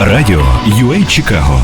Радіо UA Чикаго.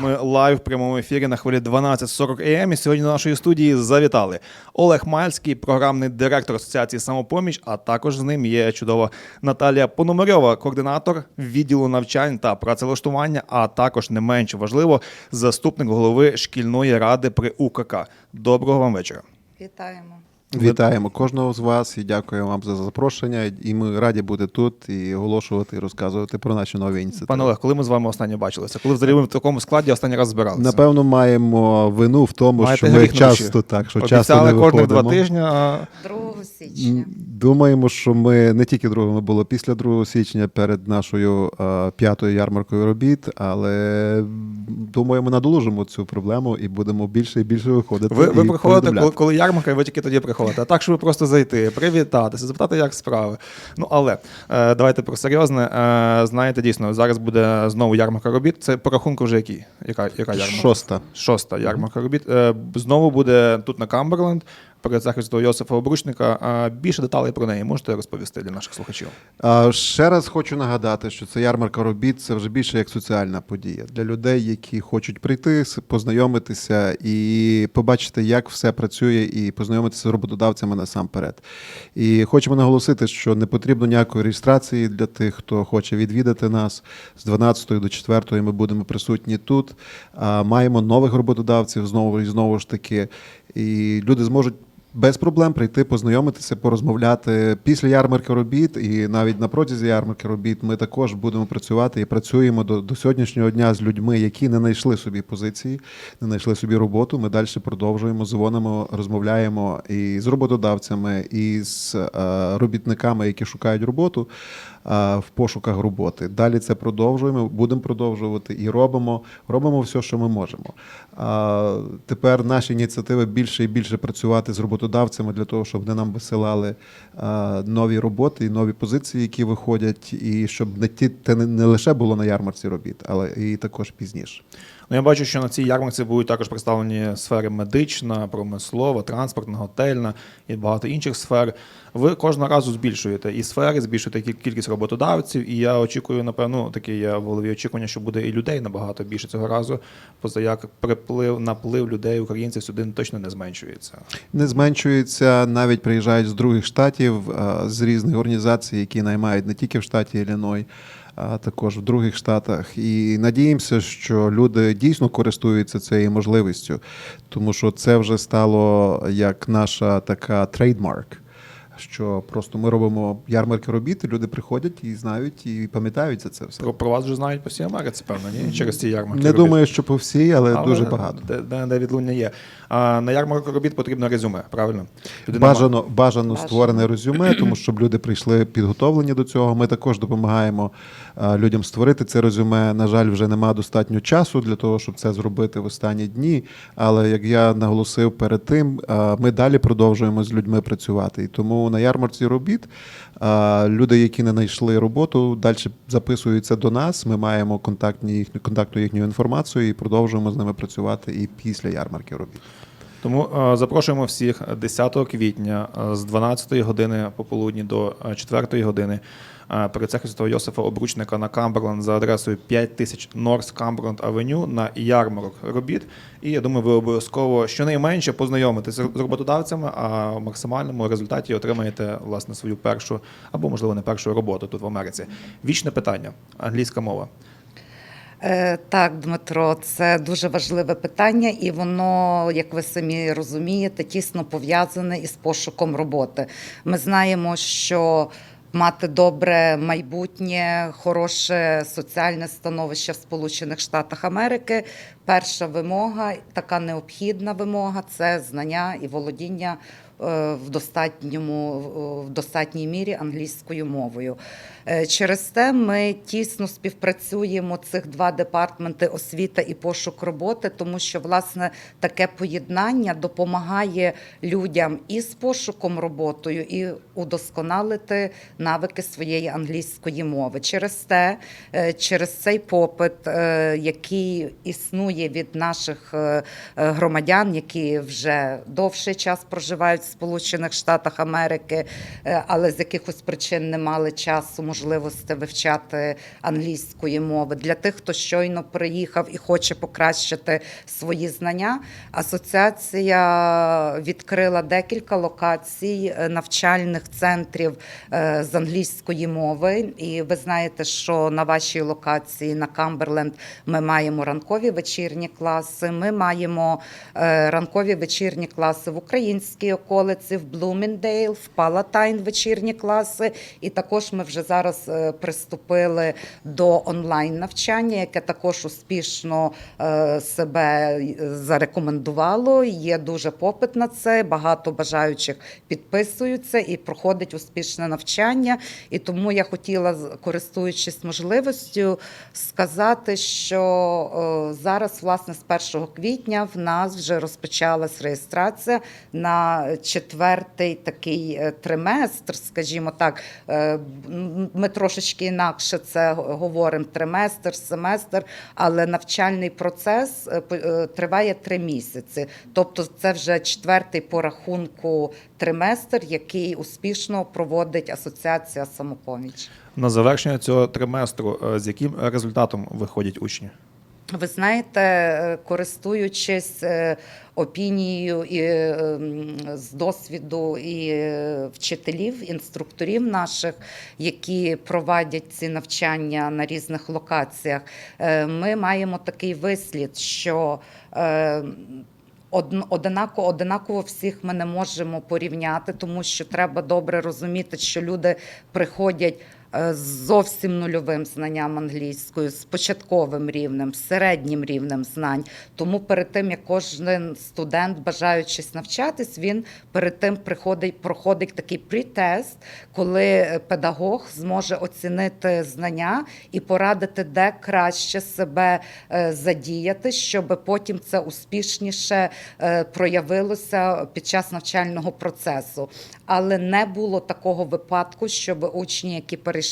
Ми лайв в прямому ефірі на хвилі 12.40 АМ. І сьогодні до нашої студії завітали Олег Мальський, програмний директор Асоціації самопоміч. А також з ним є чудова Наталія Пономарьова, координатор відділу навчань та працевлаштування, а також не менш важливо, заступник голови шкільної ради при УКК. Доброго вам вечора. Вітаємо. Вітаємо кожного з вас і дякую вам за запрошення. І ми раді бути тут і оголошувати і розказувати про наші нові ініціативи. Пане Олег, коли ми з вами останнє бачилися? Коли взагалі ви в такому складі останній раз збиралися? Напевно, маємо вину в тому, Маєте що ми часто так, що часто Обіцяли не кожних два тижні. А... 2 січня. Думаємо, що ми не тільки другими було після 2 січня перед нашою п'ятою ярмаркою робіт, але думаємо, надолужимо цю проблему і будемо більше і більше виходити. Ви, ви приходите, коли, коли ярмарка, і ви тільки тоді приходите. А так, щоб просто зайти, привітатися, запитати, як справи. Ну але е, давайте про серйозне. Е, знаєте, дійсно, зараз буде знову ярмарка робіт. Це по рахунку вже який? Яка, яка ярмарка? Шоста. Шоста ярмарка робіт. Е, знову буде тут на Камберленд. Перед захисту Йосифа Обручника. Більше деталей про неї можете розповісти для наших слухачів. Ще раз хочу нагадати, що це ярмарка робіт це вже більше як соціальна подія для людей, які хочуть прийти, познайомитися і побачити, як все працює, і познайомитися з роботодавцями насамперед. І хочемо наголосити, що не потрібно ніякої реєстрації для тих, хто хоче відвідати нас. З 12 до 4 ми будемо присутні тут. Маємо нових роботодавців знову і знову ж таки. І люди зможуть без проблем прийти, познайомитися, порозмовляти після ярмарки робіт, і навіть на протязі ярмарки робіт ми також будемо працювати і працюємо до, до сьогоднішнього дня з людьми, які не знайшли собі позиції, не знайшли собі роботу. Ми далі продовжуємо, дзвонимо, розмовляємо і з роботодавцями, і з е, робітниками, які шукають роботу в пошуках роботи. Далі це продовжуємо, будемо продовжувати і робимо, робимо все, що ми можемо. А тепер наші ініціативи більше і більше працювати з роботодавцями для того, щоб вони нам висилали а, нові роботи і нові позиції, які виходять, і щоб не ті не лише було на ярмарці робіт, але і також пізніше. Ну, я бачу, що на цій ярмарці будуть також представлені сфери медична, промислова, транспортна, готельна і багато інших сфер. Ви кожного разу збільшуєте і сфери, збільшуєте кількість роботодавців. І я очікую, напевно, таке є в голові очікування, що буде і людей набагато більше цього разу. Поза як приплив, наплив людей, українців сюди точно не зменшується. Не зменшується, навіть приїжджають з других штатів, з різних організацій, які наймають не тільки в штаті Ілліной, також в других штатах. І надіємося, що люди дійсно користуються цією можливістю, тому що це вже стало як наша така трейдмарк. Що просто ми робимо ярмарки робіт, і люди приходять і знають, і пам'ятають за це все. Про, про вас вже знають по всій Америці, певно, ні? Через ці ярмарки. Не робіт. думаю, що по всій, але, Але дуже багато. Де, де, де відлуння є. А на ярмарку робіт потрібно резюме, правильно? Людина Бажано, бажано Бажано. створене резюме, тому щоб люди прийшли підготовлені до цього. Ми також допомагаємо а, людям створити це резюме. На жаль, вже немає достатньо часу для того, щоб це зробити в останні дні. Але як я наголосив перед тим, ми далі продовжуємо з людьми працювати. І тому на ярмарці робіт люди, які не знайшли роботу, далі записуються до нас. Ми маємо контактні їхню контактну їхню інформацію і продовжуємо з ними працювати і після ярмарки робіт. Тому е, запрошуємо всіх 10 квітня е, з 12 години пополудні до е, 4 години е, перед цехом Святого Йосифа Обручника на Камберленд за адресою 5000 North Cumberland Avenue на ярмарок робіт. І я думаю, ви обов'язково щонайменше познайомитеся з роботодавцями, а в максимальному результаті отримаєте власне свою першу або можливо не першу роботу тут в Америці. Вічне питання англійська мова. Е, Так, Дмитро, це дуже важливе питання, і воно, як ви самі розумієте, тісно пов'язане із пошуком роботи. Ми знаємо, що мати добре майбутнє, хороше соціальне становище в Сполучених Штатах Америки. Перша вимога, така необхідна вимога це знання і володіння е, в достатньому в достатній мірі англійською мовою. Е, Через те ми тісно співпрацюємо цих два департаменти освіта і пошук роботи, тому що власне таке поєднання допомагає людям і з пошуком роботою, і удосконалити навики своєї англійської мови. Через те, е, через цей попит, е, який існує від наших громадян, які вже довший час проживають в Сполучених Штатах Америки, але з якихось причин не мали часу, можливості вивчати англійської мови. Для тих, хто щойно приїхав і хоче покращити свої знання, асоціація відкрила декілька локацій е, навчальних центрів е, з англійської мови. І ви знаєте, що на вашій локації на Камберленд ми маємо ранкові вечірні класи. Ми маємо е, ранкові вечірні класи в українській околиці, в Блуміндейл, в Палатайн вечірні класи. І також ми вже зараз е, приступили до онлайн навчання, яке також успішно е, себе зарекомендувало. Є дуже попит на це. Багато бажаючих підписуються і проходить успішне навчання. І тому я хотіла, користуючись можливістю, сказати, що е, зараз, власне, з 1 квітня в нас вже розпочалась реєстрація на четвертий такий е, триместр, скажімо так. Ми трошечки інакше це говоримо триместр, семестр, але навчальний процес е, е, триває три місяці. Тобто, це вже четвертий по рахунку триместр, який успішно проводить асоціація самопоміч. На завершення цього триместру, е, з яким результатом виходять учні? Ви знаєте, е, користуючись е, опінією і е, з досвіду і вчителів, інструкторів наших, які проводять ці навчання на різних локаціях, ми маємо такий вислід, що Одн- Одинаково, одинаково всіх ми не можемо порівняти, тому що треба добре розуміти, що люди приходять з зовсім нульовим знанням англійської, з початковим рівнем, з середнім рівнем знань. Тому перед тим як кожен студент, бажаючись навчатись, він перед тим приходить, проходить такий прі-тест, коли е, педагог зможе оцінити знання і порадити, де краще себе е, задіяти, щоб потім це успішніше е, проявилося під час навчального процесу. Але не було такого випадку, щоб учні, які перейшли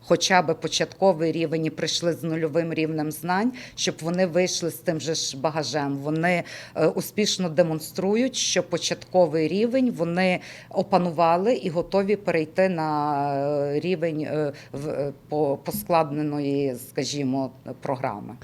хоча б початковий рівень і прийшли з нульовим рівнем знань, щоб вони вийшли з тим же ж багажем. Вони е, успішно демонструють, що початковий рівень вони опанували і готові перейти на е, рівень е, поскладненої, скажімо, програми.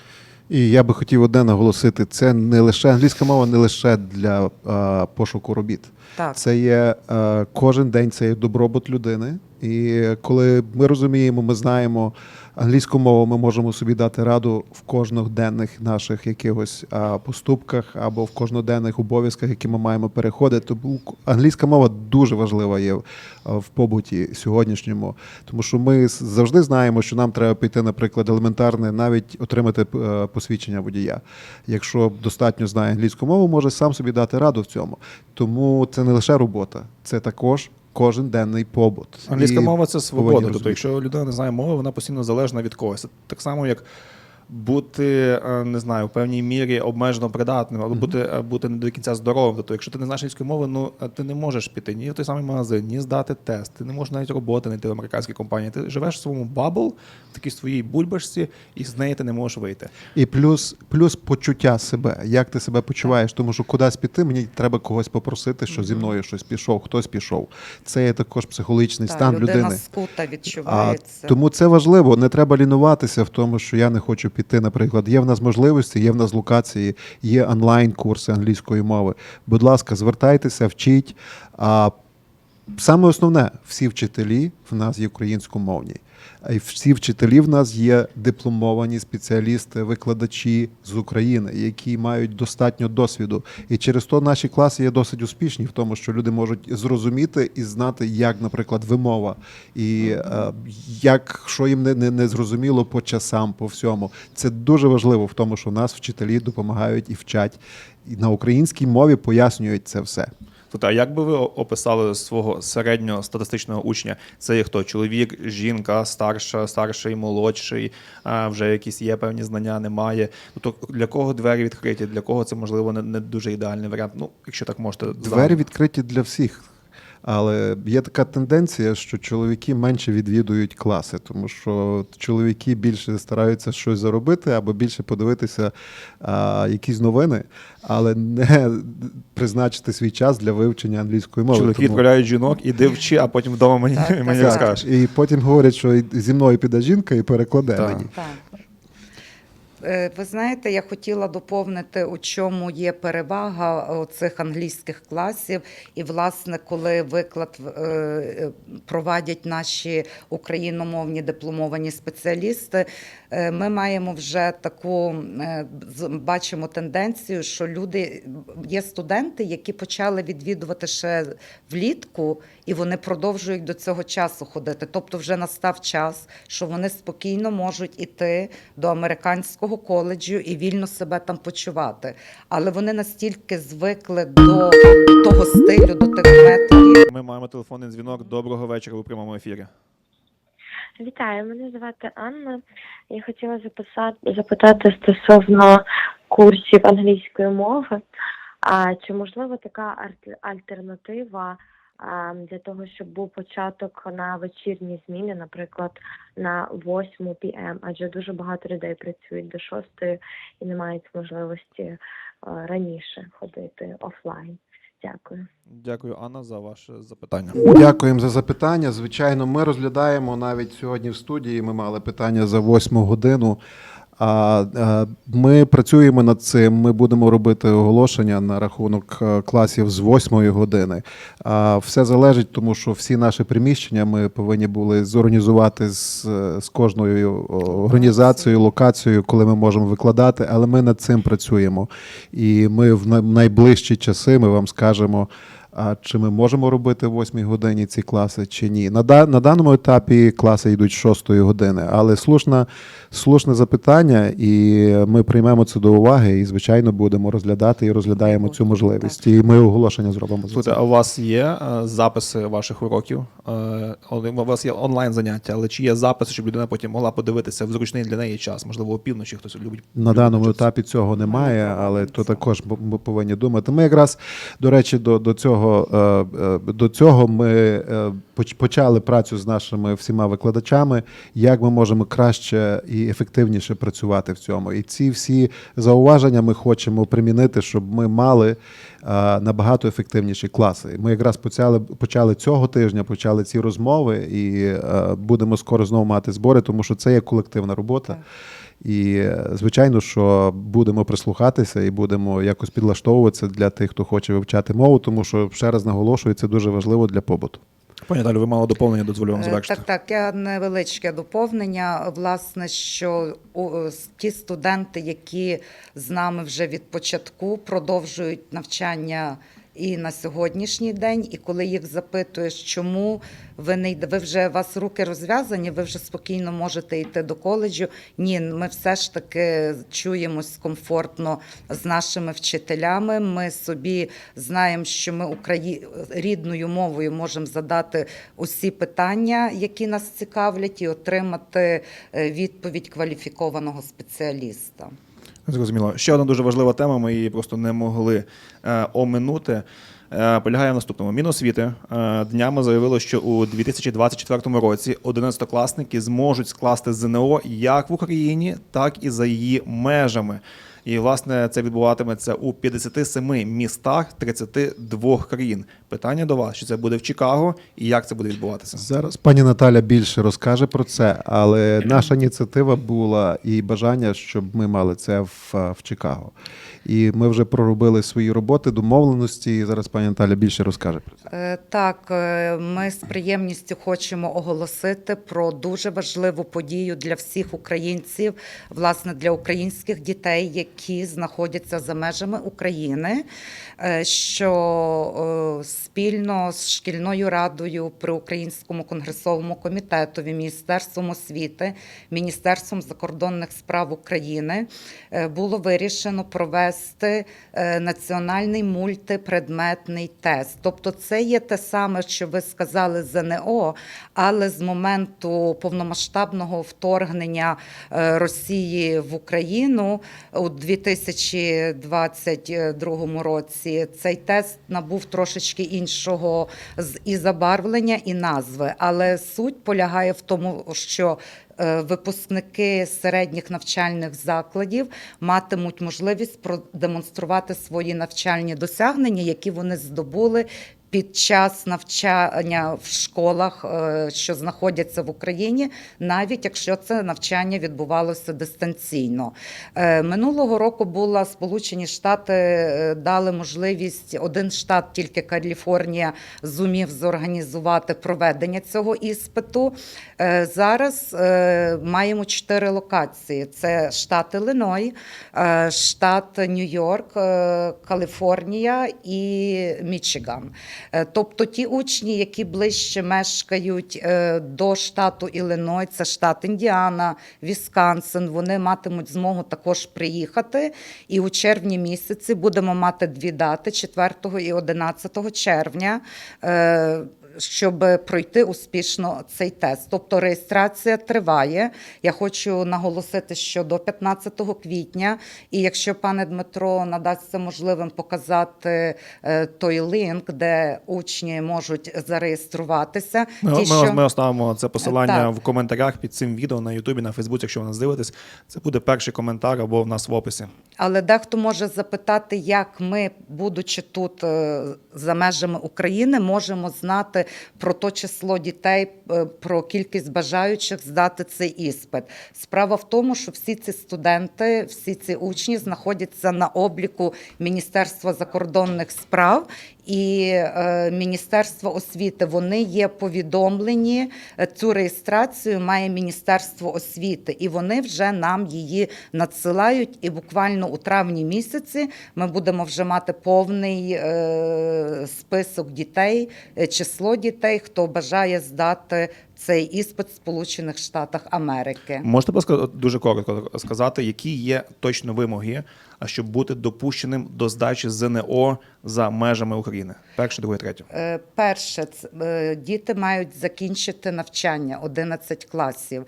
І я би хотів одне наголосити: це не лише англійська мова, не лише для е, пошуку робіт. Так. Це є е, кожен день це є добробут людини. І коли ми розуміємо, ми знаємо англійську мову, ми можемо собі дати раду в кожноденних наших якихось поступках або в кожноденних обов'язках, які ми маємо переходити. Тому англійська мова дуже важлива є в- в побуті сьогоднішньому, тому що ми завжди знаємо, що нам треба піти, наприклад, елементарне, навіть отримати е, посвідчення водія. Якщо достатньо знає англійську мову, може сам собі дати раду в цьому. Тому це не лише робота, це також кожен денний побут. Англійська І мова це свобода. Тобто, якщо людина не знає мови, вона постійно залежна від когось. Так само, як бути, е, не знаю, в певній мірі обмежено придатним, або бути, е, бути не до кінця здоровим. Тобто, якщо ти не знаєш англійської мови, ну е, ти не можеш піти ні в той самий магазин, ні здати тест. Ти не можеш навіть роботи знайти в американській компанії. Ти живеш в своєму бабл, в такій своїй бульбашці, і з неї ти не можеш вийти. І плюс, плюс почуття себе, як ти себе почуваєш, тому що кудись піти, мені треба когось попросити, що зі мною щось пішов, хтось пішов. Це є також психологічний Так, стан людина людини. скута А, тому це важливо. Не треба лінуватися в тому, що я не хочу піти. Наприклад, є в нас можливості, є в нас локації, є онлайн-курси англійської мови. Будь ласка, звертайтеся, вчіть. А саме основне, всі вчителі в нас є українськомовні. Всі вчителі в нас є дипломовані спеціалісти, викладачі з України, які мають достатньо досвіду. І через то наші класи є досить успішні в тому, що люди можуть зрозуміти і знати, як, наприклад, вимова, і е, як що їм не, не, не зрозуміло по часам, по всьому. Це дуже важливо в тому, що нас вчителі допомагають і вчать. І на українській мові пояснюють це все. Тобто, а як би ви описали свого середнього статистичного учня? Це є хто? Чоловік, жінка, старша, старший, молодший, а, вже якісь є певні знання, немає. Тобто для кого двері відкриті, для кого це можливо не, не дуже ідеальний варіант. Ну, якщо так можете Двері відкриті для всіх. Але є така тенденція, що чоловіки менше відвідують класи, тому що чоловіки більше стараються щось заробити або більше подивитися а, якісь новини, але не призначити свій час для вивчення англійської мови. Чоловіки Тому- відправляють жінок, іди вчи, а потім вдома мені, Так, так, мені так. розкажеш. І потім говорять, що зі мною піде жінка і перекладе Так. мені. Так. Е, Ви знаєте, я хотіла доповнити, у чому є перевага цих англійських класів. І, власне, коли виклад е, е, провадять наші україномовні дипломовані спеціалісти, ми маємо вже таку бачимо тенденцію, що люди є студенти, які почали відвідувати ще влітку, і вони продовжують до цього часу ходити. Тобто, вже настав час, що вони спокійно можуть іти до американського коледжу і вільно себе там почувати. Але вони настільки звикли до того стилю, до тих методів. Ми маємо телефонний дзвінок. Доброго вечора у прямому ефірі. Вітаю, мене звати Анна. Я хотіла записати, запитати стосовно курсів англійської мови. А чи можливо така альтернатива для того, щоб був початок на вечірні зміни, наприклад, на 8 p.m., адже дуже багато людей працюють до 6 і не мають можливості раніше ходити офлайн. Дякую. Дякую, Анна, за ваше запитання. Дякуємо за запитання. Звичайно, ми розглядаємо навіть сьогодні в студії. Ми мали питання за восьму годину. А е, ми працюємо над цим. Ми будемо робити оголошення на рахунок е, класів з восьмої години. А все залежить, тому що всі наші приміщення ми повинні були зорганізувати з, е, з кожною організацією, локацією, коли ми можемо викладати. Але ми над цим працюємо. І ми в най- найближчі часи ми вам скажемо. А чи ми можемо робити в 8 годині ці класи, чи ні? На, да, на даному етапі класи йдуть з 6 години, але слушне, слушне запитання, і ми приймемо це до уваги, і, звичайно, будемо розглядати і розглядаємо цю можливість. І ми оголошення зробимо за Слухайте, це. а у вас є е, записи ваших уроків? Е, У вас є онлайн заняття, але чи є записи, щоб людина потім могла подивитися в зручний для неї час? Можливо, опівночі хтось любить. На даному етапі цього немає, але то також ми повинні думати. Ми якраз, до речі, до, до цього е, е, до цього ми е, почали працю з нашими всіма викладачами, як ми можемо краще і ефективніше працювати в цьому. І ці всі зауваження ми хочемо примінити, щоб ми мали набагато ефективніші класи. Ми якраз почали, почали цього тижня, почали ці розмови, і будемо скоро знову мати збори, тому що це є колективна робота. І звичайно, що будемо прислухатися і будемо якось підлаштовуватися для тих, хто хоче вивчати мову, тому що ще раз наголошую, це дуже важливо для побуту. Пані Наталю, ви мало доповнення, дозволю вам Е, завершити. Так, так, я невеличке доповнення. Власне, що у- ті студенти, які з нами вже від початку продовжують навчання і на сьогоднішній день, і коли їх запитуєш, чому ви не йде, ви вже вас руки розв'язані, ви вже спокійно можете йти до коледжу. Ні, ми все ж таки чуємось комфортно з нашими вчителями. Ми собі знаємо, що ми Украї... рідною мовою можемо задати усі питання, які нас цікавлять, і отримати е, відповідь кваліфікованого спеціаліста. Зрозуміло. Ще одна дуже важлива тема, ми її просто не могли е, оминути. Е, полягає в наступному. Міносвіти е, днями заявило, що у 2024 році 11-класники зможуть скласти ЗНО як в Україні, так і за її межами. І власне це відбуватиметься у 57 містах 32 країн. Питання до вас: чи це буде в Чикаго і як це буде відбуватися? Зараз пані Наталя більше розкаже про це, але наша ініціатива була і бажання, щоб ми мали це в, в Чикаго. І ми вже проробили свої роботи, домовленості. І зараз пані Наталя більше розкаже про це. Е, Так, е, ми з приємністю хочемо оголосити про дуже важливу подію для всіх українців, власне, для українських дітей, які знаходяться за межами України, е, що спільно з шкільною радою при Українському конгресовому комітетові, Міністерством освіти, Міністерством закордонних справ України було вирішено провести е, національний мультипредметний тест. Тобто, це є те саме, що ви сказали ЗНО, але з моменту повномасштабного вторгнення е, Росії в Україну у 2022 році цей тест набув трошечки іншого і забарвлення, і назви. Але суть полягає в тому, що випускники середніх навчальних закладів матимуть можливість продемонструвати свої навчальні досягнення, які вони здобули. Під час навчання в школах, е, що знаходяться в Україні, навіть якщо це навчання відбувалося дистанційно. Е, Минулого року була Сполучені Штати е, дали можливість один штат, тільки Каліфорнія, зумів зорганізувати проведення цього іспиту. Зараз маємо чотири локації: це штат Іллиной, штат Нью-Йорк, Каліфорнія і Мічиган. Е, Тобто ті учні, які ближче мешкають е, до штату Іллиной, це штат Індіана, Вісконсин, вони матимуть змогу також приїхати. І у червні місяці будемо мати дві дати 4 і 11 червня. Щоб пройти успішно цей тест, тобто реєстрація триває. Я хочу наголосити, що до 15 квітня, і якщо пане Дмитро надасться можливим показати е, той лінк, де учні можуть зареєструватися, Ми, ті, ми, що ми оставимо це посилання Так. в коментарях під цим відео на Ютубі, на Фейсбуці, якщо ви нас дивитесь. Це буде перший коментар або в нас в описі. Але дехто може запитати, як ми, будучи тут е, за межами України, можемо знати про то число дітей, е, про кількість бажаючих здати цей іспит. Справа в тому, що всі ці студенти, всі ці учні знаходяться на обліку Міністерства закордонних справ і е, Міністерства освіти. Вони є повідомлені. е, Цю реєстрацію має Міністерство освіти, і вони вже нам її надсилають. І буквально у травні місяці ми будемо вже мати повний е, список дітей, число дітей, хто бажає здати цей іспит в Сполучених Штатах Америки. Можете, будь дуже коротко сказати, які є точно вимоги, щоб бути допущеним до здачі ЗНО за межами України? Перше, друге, третє. Е, Перше, е, діти мають закінчити навчання 11 класів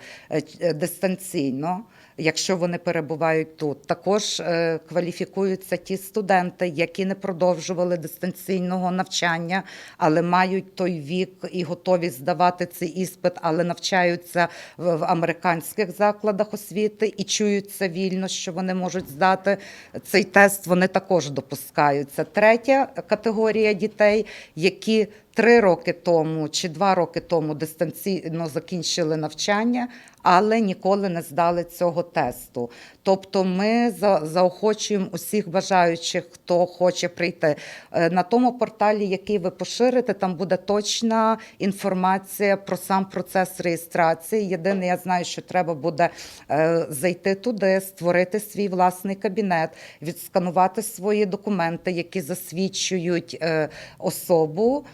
е, дистанційно. Якщо вони перебувають тут, також е, кваліфікуються ті студенти, які не продовжували дистанційного навчання, але мають той вік і готові здавати цей іспит, але навчаються в, в американських закладах освіти і чуються вільно, що вони можуть здати цей тест. Вони також допускаються. Третя категорія дітей, які три роки тому чи два роки тому дистанційно закінчили навчання, але ніколи не здали цього тесту. Тобто, ми заохочуємо усіх бажаючих, хто хоче прийти. Е, На тому порталі, який ви поширите, там буде точна інформація про сам процес реєстрації. Єдине, я знаю, що треба буде е, зайти туди, створити свій власний кабінет, відсканувати свої документи, які засвідчують е, особу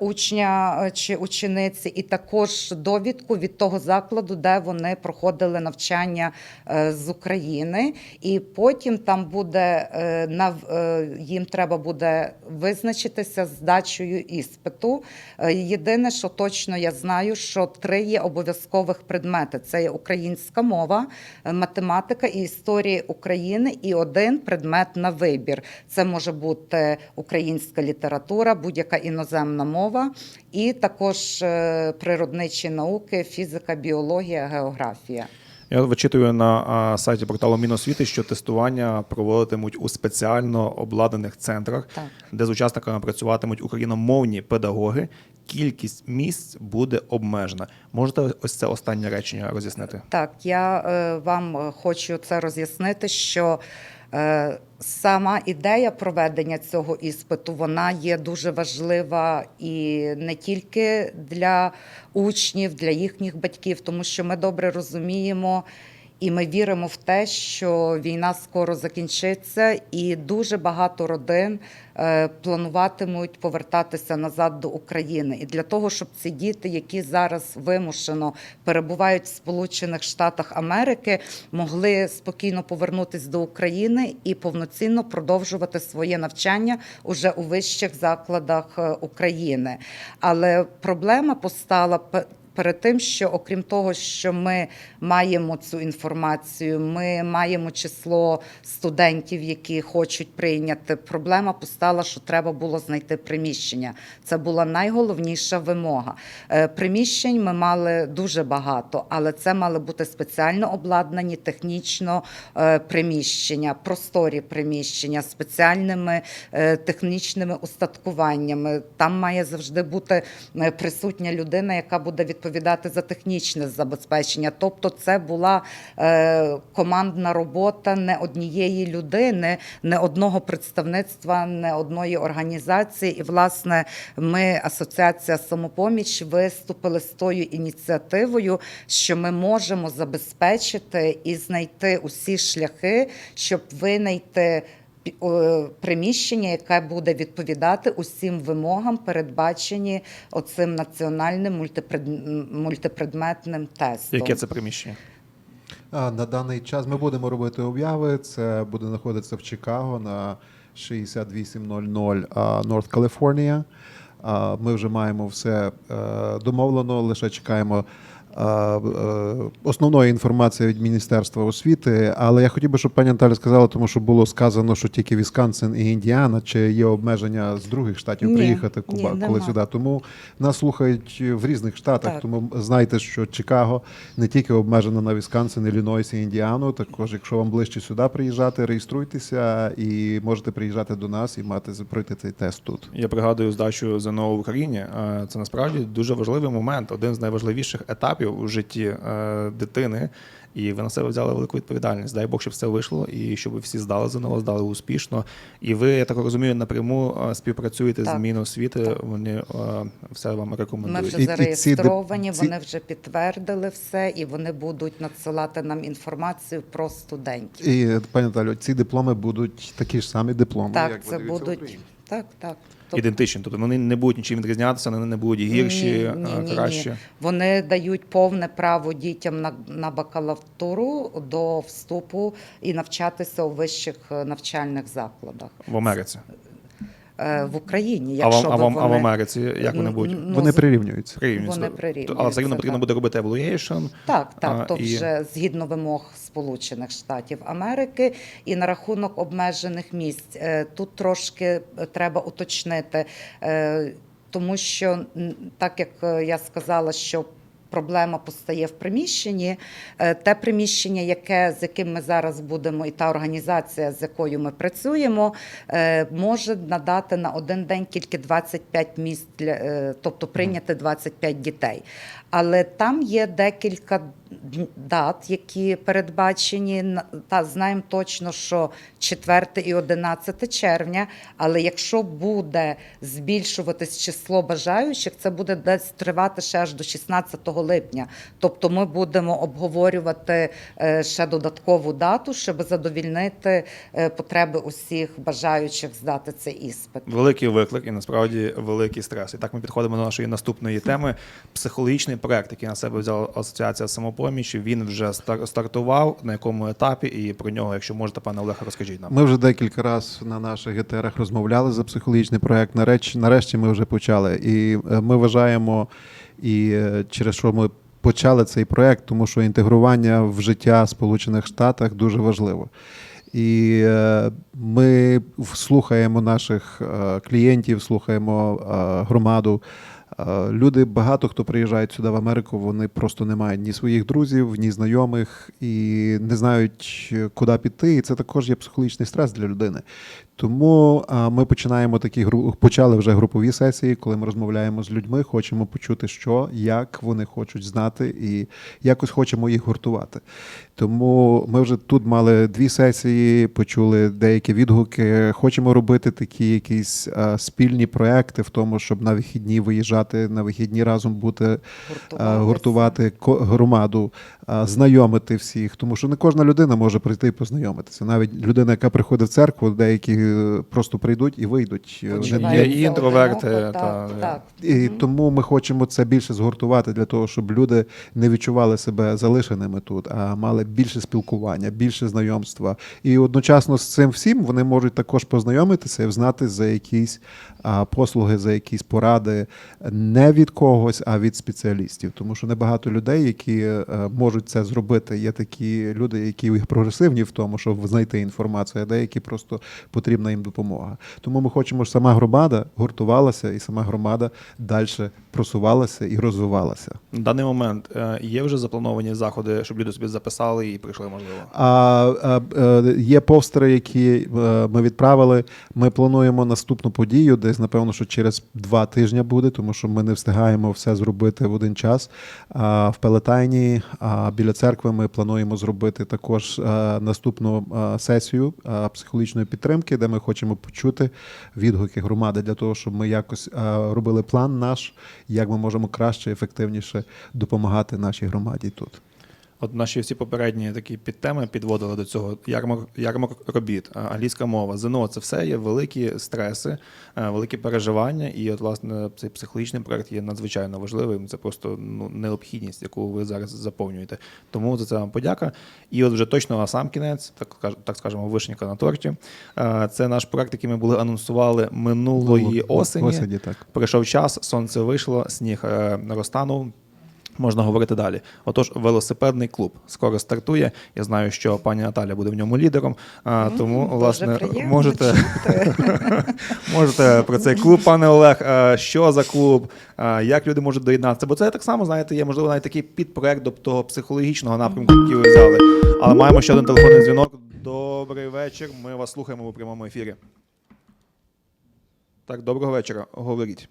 учня е, чи учениці, і також довідку від того закладу, де вони проходили навчання е, з України. І потім там буде е, е, їм треба буде визначитися з здачею іспиту. Е, Єдине, що точно я знаю, що три є обов'язкових предмети: це є українська мова, е, математика і історія України, і один предмет на вибір. Це може бути українська література, будь-яка іноземна мова, і також е, природничі науки, фізика, біологія, географія. Я вичитую на сайті порталу Міносвіти, що тестування проводитимуть у спеціально обладнаних центрах, Так. де з учасниками працюватимуть україномовні педагоги. Кількість місць буде обмежена. Можете ось це останнє речення роз'яснити? Так, я е, вам е, хочу це роз'яснити, що сама ідея проведення цього іспиту вона є дуже важлива і не тільки для учнів, для їхніх батьків, тому що ми добре розуміємо. І ми віримо в те, що війна скоро закінчиться, і дуже багато родин е, плануватимуть повертатися назад до України. І для того, щоб ці діти, які зараз вимушено перебувають в Сполучених Штатах Америки, могли спокійно повернутися до України і повноцінно продовжувати своє навчання уже у вищих закладах е, України. Але проблема постала перед тим, що окрім того, що ми маємо цю інформацію, ми маємо число студентів, які хочуть прийняти. Проблема постала, що треба було знайти приміщення. Це була найголовніша вимога. Е, Приміщень ми мали дуже багато, але це мали бути спеціально обладнані технічно е, приміщення, просторі приміщення, спеціальними е, технічними устаткуваннями. Там має завжди бути присутня людина, яка буде відповідати за технічне забезпечення. Тобто, це була е, командна робота не однієї людини, не одного представництва, не одної організації. І, власне, ми, асоціація самопоміч, виступили з тою ініціативою, що ми можемо забезпечити і знайти усі шляхи, щоб винайти приміщення, яке буде відповідати усім вимогам, передбачені оцим національним мультипред- мультипредметним тестом. Яке це приміщення? А, на даний час ми будемо робити обяви. Це буде знаходитися в Чикаго на 6800 а, North California. А, Ми вже маємо все е, домовлено, лише чекаємо е, е, основної інформації від Міністерства освіти. Але я хотів би, щоб пані Наталя сказала, тому що було сказано, що тільки Вісконсин і Індіана, чи є обмеження з других штатів Ні, приїхати ні, Куба, коли сюди. Тому нас слухають в різних штатах. Так. Тому знайте, що Чикаго не тільки обмежено на Вісконсин, Іллінойс і Індіану. Також, якщо вам ближче сюди приїжджати, реєструйтеся і можете приїжджати до нас і мати пройти цей тест тут. Я пригадую здачу ЗНО в Україні. Е, Це насправді дуже важливий момент, один з найважливіших етапів у житті е, дитини. І ви на себе взяли велику відповідальність. Дай Бог, щоб все вийшло, і щоб всі здали ЗНО, здали успішно. І ви, я так розумію, напряму е, співпрацюєте з Так. Міносвіти. Вони е, все вам Ми рекомендують. вже І- і ці зареєстровані, ці- вони вже підтвердили все, і вони будуть надсилати нам інформацію про студентів. І пані Наталю, ці дипломи будуть такі ж самі дипломи, Так, як це будуть. Так, так. Тобто- Ідентичні, тобто вони не будуть нічим відрізнятися, вони не будуть гірші, Ні, ні, е, ні, кращі. Ні. Вони дають повне право дітям на, на бакалавтуру до вступу і навчатися у вищих е, навчальних закладах в Америці. Е, в Україні. Якщо а, в, би а в. Америці як вони будуть? Ну, Вони прирівнюються. Прирівнюються. Вони прирівнюються, Але рівно потрібно буде робити evaluation. Так, так, А, то і- вже згідно вимог Сполучених Штатів Америки. І на рахунок обмежених місць е, тут трошки треба уточнити, е, тому що так як я сказала, що Проблема постає в приміщенні. Е, Те приміщення, яке з яким ми зараз будемо, і та організація, з якою ми працюємо, е, може надати на один день тільки 25 місць для е, тобто прийняти 25 дітей. Але там є декілька дат, які передбачені. Та знаємо точно, що 4 і 11 червня. Але якщо буде збільшуватись число бажаючих, це буде десь тривати ще аж до 16 липня. Тобто ми будемо обговорювати е, ще додаткову дату, щоб задовільнити е, потреби усіх бажаючих здати цей іспит. Великий виклик і насправді великий стрес. І так ми підходимо до нашої наступної теми. Психологічний проект, який на себе взяла асоціація самопоміч. Він вже стар- стартував. На якому етапі, і про нього, якщо можете, пане Олег, розкажіть нам. Ми вже декілька разів на наших етерах розмовляли за психологічний проект. Нарешті, нарешті ми вже почали. І е, ми вважаємо, і е, через що ми почали цей проект, тому що інтегрування в життя Сполучених Штатах дуже важливо. І е, ми слухаємо наших е, клієнтів, слухаємо громаду. Люди, багато хто приїжджають сюди в Америку, вони просто не мають ні своїх друзів, ні знайомих і не знають, куди піти. І це також є психологічний стрес для людини. Тому ми починаємо такі гру- почали вже групові сесії, коли ми розмовляємо з людьми, хочемо почути, що, як вони хочуть знати, і якось хочемо їх гуртувати. Тому ми вже тут мали дві сесії, почули деякі відгуки. Хочемо робити такі якісь а, спільні проекти в тому, щоб на вихідні виїжджати, на вихідні разом бути а, гуртувати ко- громаду, а, знайомити всіх, тому що не кожна людина може прийти і познайомитися. Навіть людина, яка приходить в церкву, деякі е, просто прийдуть і вийдуть. Е, вони- Є і інтроверти, одиноко, та- так, так. І тому ми хочемо це більше згуртувати для того, щоб люди не відчували себе залишеними тут, а мали більше спілкування, більше знайомства. І одночасно з цим всім вони можуть також познайомитися і знати за якісь послуги, за якісь поради не від когось, а від спеціалістів. Тому що небагато людей, які е, можуть це зробити. Є такі люди, які прогресивні в тому, щоб знайти інформацію, а деякі просто потрібна їм допомога. Тому ми хочемо, щоб сама громада гуртувалася, і сама громада далі просувалася і розвивалася. На даний момент е, є вже заплановані заходи, щоб люди собі записали і прийшли, можливо. А, а, е, є постери, які е, ми відправили. Ми плануємо наступну подію, десь напевно, що через два тижні буде, тому що ми не встигаємо все зробити в один час. А, в Пелетайні а, біля церкви ми плануємо зробити також а, наступну сесію психологічної підтримки, де ми хочемо почути відгуки громади для того, щоб ми якось робили план наш, як ми можемо краще, ефективніше допомагати нашій громаді тут. От наші всі попередні такі підтеми підводили до цього ярмарок, ярмарок робіт, англійська мова, ЗНО це все є великі стреси, е, великі переживання. І от власне цей психологічний проект є надзвичайно важливим. Це просто ну необхідність, яку ви зараз заповнюєте. Тому за це вам подяка. І от вже точно на сам кінець, так так скажемо, вишенька на торті. Е, Це наш проект, який ми були анонсували минулої осені. Осені, так. Прийшов час, сонце вийшло, сніг е, розтанув. Можна говорити далі. Отож, велосипедний клуб скоро стартує. Я знаю, що пані Наталя буде в ньому лідером. А, тому, Дуже власне, можете, можете про цей клуб, пане Олег. Що за клуб? Як люди можуть доєднатися? Бо це так само, знаєте, є можливо навіть такий підпроект до того психологічного напрямку, який ви взяли. Але маємо ще один телефонний дзвінок. Добрий вечір. Ми вас слухаємо у прямому ефірі. Так, доброго вечора. Говоріть.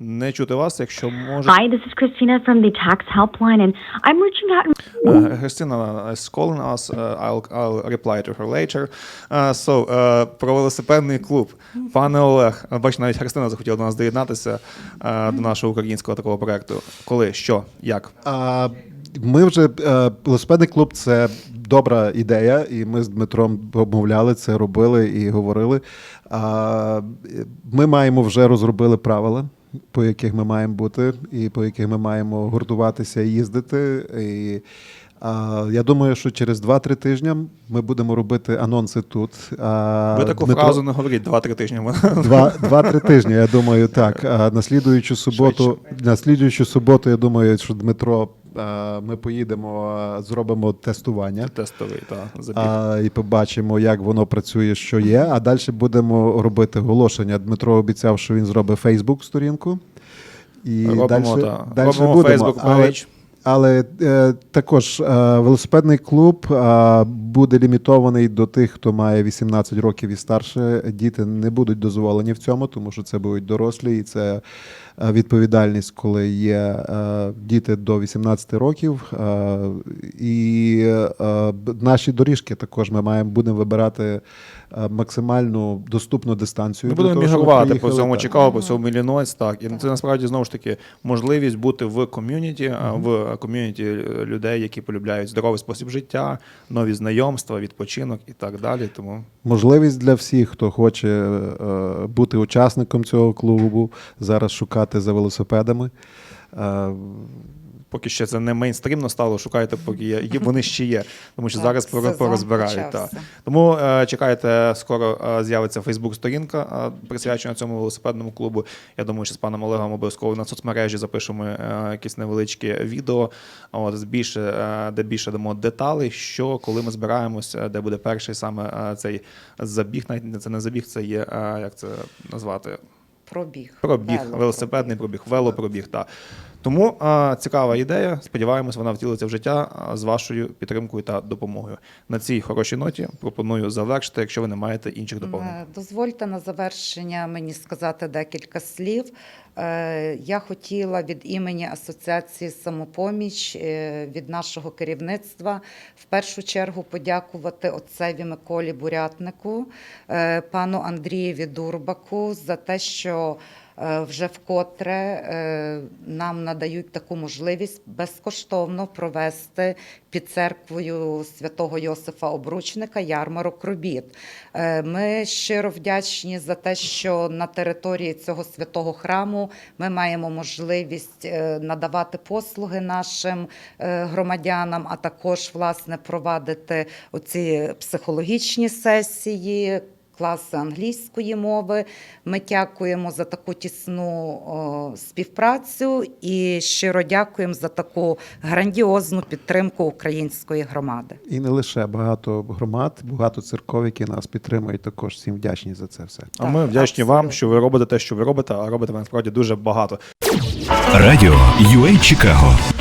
Не чути вас, якщо може. Hi, this is Christina from the tax helpline, and I'm reaching out. Uh, Christina is calling us. Uh, I'll, I'll reply to her later. Uh, so, uh, про велосипедний клуб. Пане Олег, uh, бачите, навіть Христина захотіла до нас доєднатися uh, до нашого українського такого проекту. Коли, що, як? А, ми вже е, велосипедний клуб це добра ідея, і ми з Дмитром обмовляли це, робили і говорили. Ми маємо вже розробили правила. По яких ми маємо бути, і по яких ми маємо гуртуватися і їздити. І, а, я думаю, що через 2-3 тижні ми будемо робити анонси тут. А, Ви таку Дмитро- фразу не говоріть два-три тижні. Два, два-три тижні, я думаю, так. А Наслідуючу суботу, Швидше. наслідуючу суботу, я думаю, що Дмитро, ми поїдемо, зробимо тестування. Тестовий, так. А, і побачимо, як воно працює, що є. А далі будемо робити оголошення. Дмитро обіцяв, що він зробить Фейсбук сторінку. І Робимо, дальше- та. далі Робимо будемо. Facebook Але- е, також е, велосипедний клуб е, буде лімітований до тих, хто має 18 років і старше. Діти не будуть дозволені в цьому, тому що це будуть дорослі, і це е, відповідальність, коли є е, діти до 18 років. Е, і е, наші доріжки також ми маємо будемо вибирати е, максимальну доступну дистанцію. Ми будемо того, мігрувати по всьому. Чикаго, по всьому Іллінойс, так. І це насправді знову ж таки можливість бути в ком'юніті, а, в ком'юніті е, людей, які полюбляють здоровий спосіб життя, нові знайомства, відпочинок і так далі. Тому Можливість для всіх, хто хоче е, бути учасником цього клубу, зараз шукати за велосипедами. Е, поки ще це не мейнстрімно стало, шукайте, поки є. Вони ще є, тому що Так, зараз порозбирають. Так. Тому е, чекайте, скоро е, з'явиться Фейсбук-сторінка, е, присвячена цьому велосипедному клубу. Я думаю, що з паном Олегом обов'язково на соцмережі запишемо е, якісь невеличке відео, от, більше, е, де більше дамо деталей, що коли ми збираємося, де буде перший саме е, цей забіг, навіть це не забіг, це є, е, як це назвати, Пробіг. Пробіг, велосипедний пробіг, велопробіг. Та. Тому а, цікава ідея. Сподіваємось, вона втілиться в життя з вашою підтримкою та допомогою. На цій хорошій ноті пропоную завершити, якщо ви не маєте інших доповнень. Е, Дозвольте на завершення мені сказати декілька слів. Е, Я хотіла від імені Асоціації самопоміч е, від нашого керівництва в першу чергу подякувати отцеві Миколі Бурятнику, пану Андрієві Дурбаку за те, що вже вкотре е, нам надають таку можливість безкоштовно провести під церквою святого Йосифа Обручника ярмарок робіт. Е, Ми щиро вдячні за те, що на території цього святого храму ми маємо можливість е, надавати послуги нашим е, громадянам, а також власне провадити оці психологічні сесії. Класи англійської мови. Ми дякуємо за таку тісну співпрацю і щиро дякуємо за таку грандіозну підтримку української громади. І не лише багато громад, багато церков, які нас підтримують, також всім вдячні за це все. А ми Так, вдячні вам, що ви робите те, що ви робите, а робите насправді дуже багато. Радіо UA Чикаго